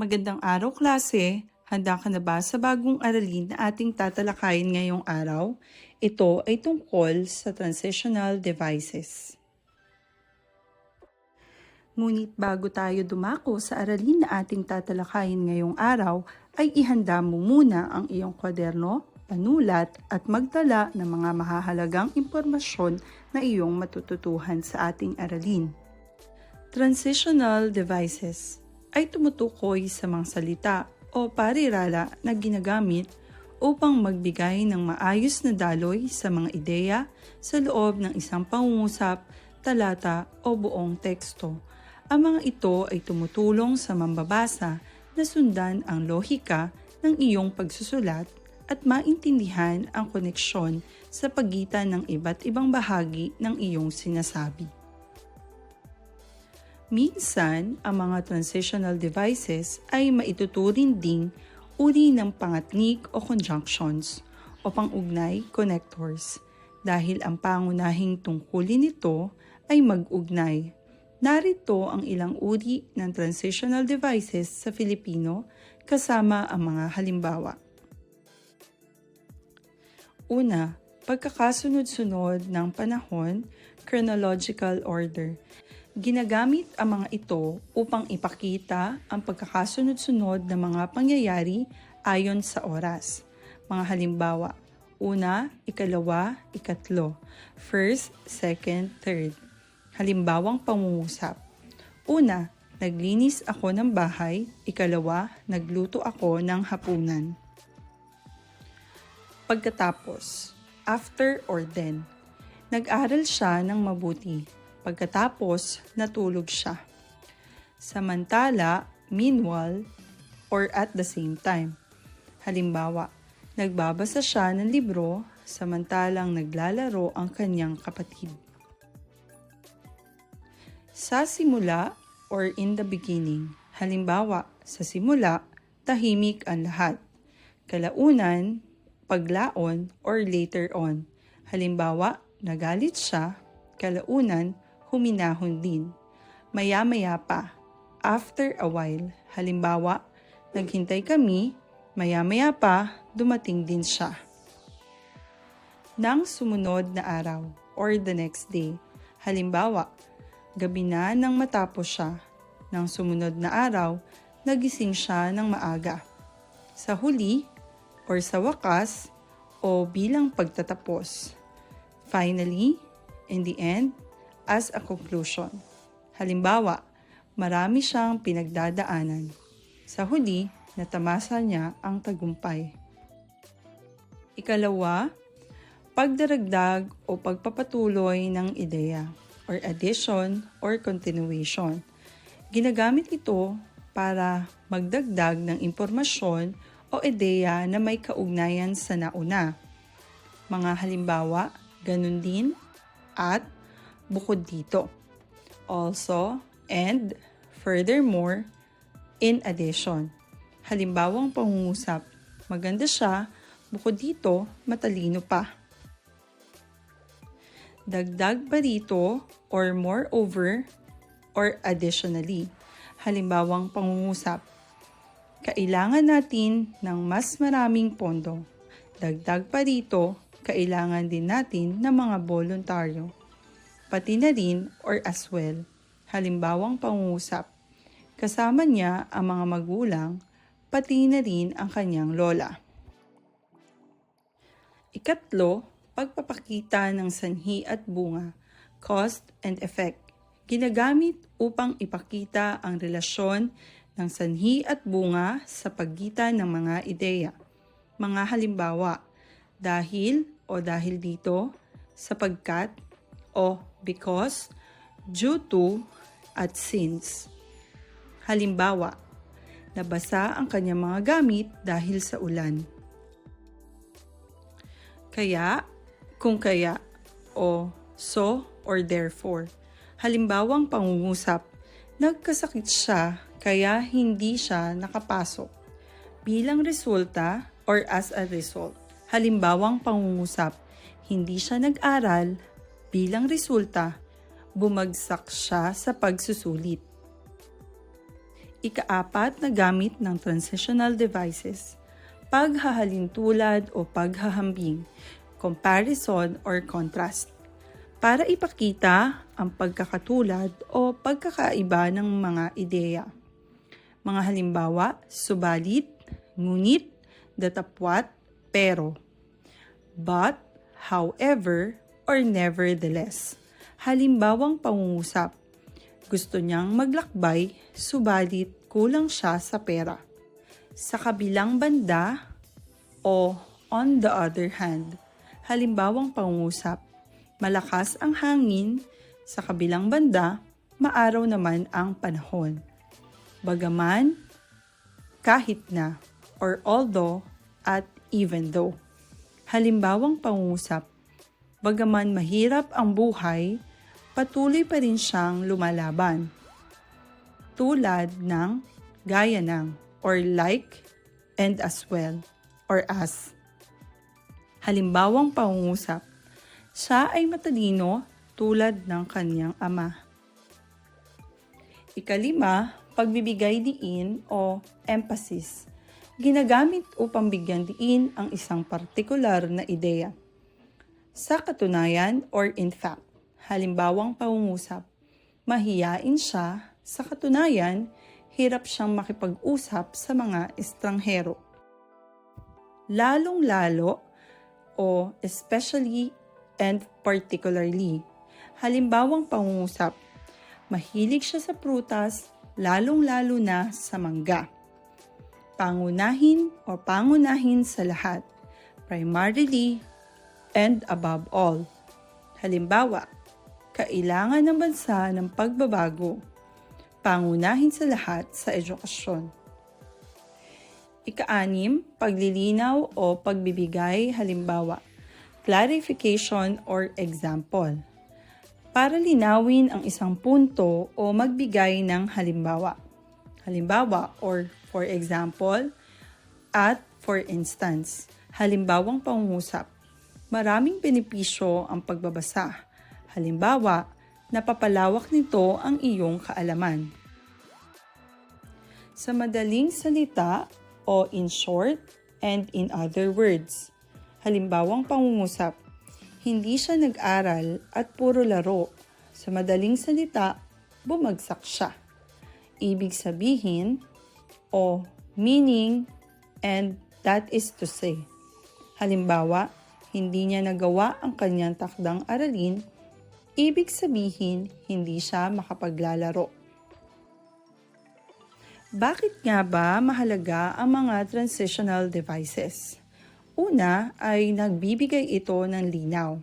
Magandang araw klase! Handa ka na ba sa bagong aralin na ating tatalakayin ngayong araw? Ito ay tungkol sa transitional devices. Ngunit bago tayo dumako sa aralin na ating tatalakayin ngayong araw, ay ihanda mo muna ang iyong kwaderno, panulat at magdala ng mga mahahalagang impormasyon na iyong matututuhan sa ating aralin. Transitional devices ay tumutukoy sa mga salita o parirala na ginagamit upang magbigay ng maayos na daloy sa mga ideya sa loob ng isang pangungusap, talata o buong teksto. Ang mga ito ay tumutulong sa mambabasa na sundan ang lohika ng iyong pagsusulat at maintindihan ang koneksyon sa pagitan ng iba't ibang bahagi ng iyong sinasabi. Minsan, ang mga transitional devices ay maituturing ding uri ng pangatnik o conjunctions o pangugnay connectors dahil ang pangunahing tungkulin nito ay mag-ugnay. Narito ang ilang uri ng transitional devices sa Filipino kasama ang mga halimbawa. Una, pagkakasunod-sunod ng panahon, chronological order. Ginagamit ang mga ito upang ipakita ang pagkakasunod-sunod ng mga pangyayari ayon sa oras. Mga halimbawa, una, ikalawa, ikatlo, first, second, third. Halimbawang pangungusap. Una, naglinis ako ng bahay, ikalawa, nagluto ako ng hapunan. Pagkatapos, after or then, nag-aral siya ng mabuti. Pagkatapos, natulog siya. Samantala, meanwhile, or at the same time. Halimbawa, nagbabasa siya ng libro samantalang naglalaro ang kanyang kapatid. Sa simula or in the beginning. Halimbawa, sa simula, tahimik ang lahat. Kalaunan, paglaon or later on. Halimbawa, nagalit siya, kalaunan, huminahon din. Maya-maya pa, after a while. Halimbawa, naghintay kami, maya-maya pa, dumating din siya. Nang sumunod na araw or the next day. Halimbawa, gabi na nang matapos siya. Nang sumunod na araw, nagising siya ng maaga. Sa huli, or sa wakas, o bilang pagtatapos. Finally, in the end, as a conclusion. Halimbawa, marami siyang pinagdadaanan. Sa huli, natamasa niya ang tagumpay. Ikalawa, pagdaragdag o pagpapatuloy ng ideya or addition or continuation. Ginagamit ito para magdagdag ng impormasyon o ideya na may kaugnayan sa nauna. Mga halimbawa, ganun din, at, bukod dito. Also, and, furthermore, in addition. Halimbawang pangungusap, maganda siya, bukod dito, matalino pa. Dagdag pa dito, or moreover, or additionally. Halimbawang pangungusap, kailangan natin ng mas maraming pondo. Dagdag pa dito, kailangan din natin ng mga voluntaryo. Pati na rin or as well. Halimbawang pangungusap. Kasama niya ang mga magulang, pati na rin ang kanyang lola. Ikatlo, pagpapakita ng sanhi at bunga, cost and effect. Ginagamit upang ipakita ang relasyon ng sanhi at bunga sa pagitan ng mga ideya. Mga halimbawa, dahil o dahil dito, sapagkat o because, due to, at since. Halimbawa, nabasa ang kanyang mga gamit dahil sa ulan. Kaya, kung kaya, o so or therefore. Halimbawang pangungusap, nagkasakit siya kaya hindi siya nakapasok. Bilang resulta or as a result. Halimbawang pangungusap, hindi siya nag-aral, bilang resulta, bumagsak siya sa pagsusulit. Ikaapat na gamit ng transitional devices. Paghahalintulad o paghahambing, comparison or contrast. Para ipakita ang pagkakatulad o pagkakaiba ng mga ideya. Mga halimbawa, subalit, ngunit, datapwat, pero. But, however, or nevertheless. Halimbawang pangungusap. Gusto niyang maglakbay, subalit kulang siya sa pera. Sa kabilang banda o on the other hand. Halimbawang pangungusap. Malakas ang hangin, sa kabilang banda, maaraw naman ang panahon. Bagaman, kahit na, or although, at even though. Halimbawang pangungusap, bagaman mahirap ang buhay, patuloy pa rin siyang lumalaban. Tulad ng gaya ng, or like, and as well, or as. Halimbawang pangungusap, siya ay matalino tulad ng kanyang ama. Ikalima, pagbibigay diin o emphasis. Ginagamit upang bigyan diin ang isang partikular na ideya. Sa katunayan or in fact, halimbawang pangungusap, mahiyain siya, sa katunayan, hirap siyang makipag-usap sa mga estranghero. Lalong-lalo o especially and particularly, halimbawang pangungusap, mahilig siya sa prutas, lalong-lalo na sa mangga. Pangunahin o pangunahin sa lahat, primarily and above all. Halimbawa, kailangan ng bansa ng pagbabago, pangunahin sa lahat sa edukasyon. Ikaanim, paglilinaw o pagbibigay halimbawa, clarification or example. Para linawin ang isang punto o magbigay ng halimbawa. Halimbawa or for example, at for instance. Halimbawang pangungusap. Maraming benepisyo ang pagbabasa. Halimbawa, napapalawak nito ang iyong kaalaman. Sa madaling salita o in short and in other words. Halimbawang pangungusap, hindi siya nag-aral at puro laro. Sa madaling salita, bumagsak siya. Ibig sabihin o meaning and that is to say. Halimbawa, hindi niya nagawa ang kanyang takdang aralin, ibig sabihin hindi siya makapaglalaro. Bakit nga ba mahalaga ang mga transitional devices? Una ay nagbibigay ito ng linaw.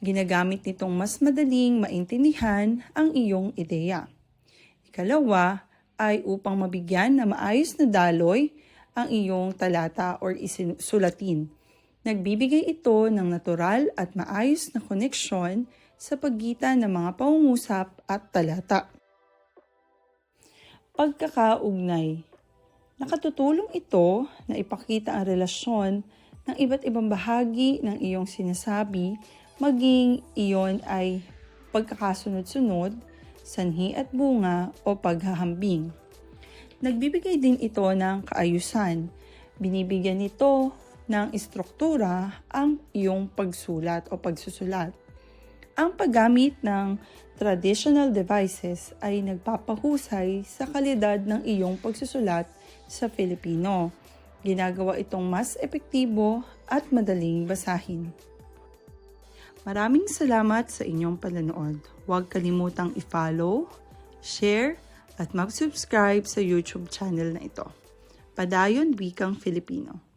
Ginagamit nitong mas madaling maintindihan ang iyong ideya. Ikalawa ay upang mabigyan na maayos na daloy ang iyong talata or isinulatin. Nagbibigay ito ng natural at maayos na koneksyon sa pagitan ng mga pangungusap at talata pagkakaugnay. Nakatutulong ito na ipakita ang relasyon ng iba't ibang bahagi ng iyong sinasabi, maging iyon ay pagkakasunod-sunod, sanhi at bunga o paghahambing. Nagbibigay din ito ng kaayusan. Binibigyan nito ng istruktura ang iyong pagsulat o pagsusulat. Ang paggamit ng traditional devices ay nagpapahusay sa kalidad ng iyong pagsusulat sa Filipino. Ginagawa itong mas epektibo at madaling basahin. Maraming salamat sa inyong panonood. Huwag kalimutang i-follow, share, at mag-subscribe sa YouTube channel na ito. Padayon Wikang Filipino.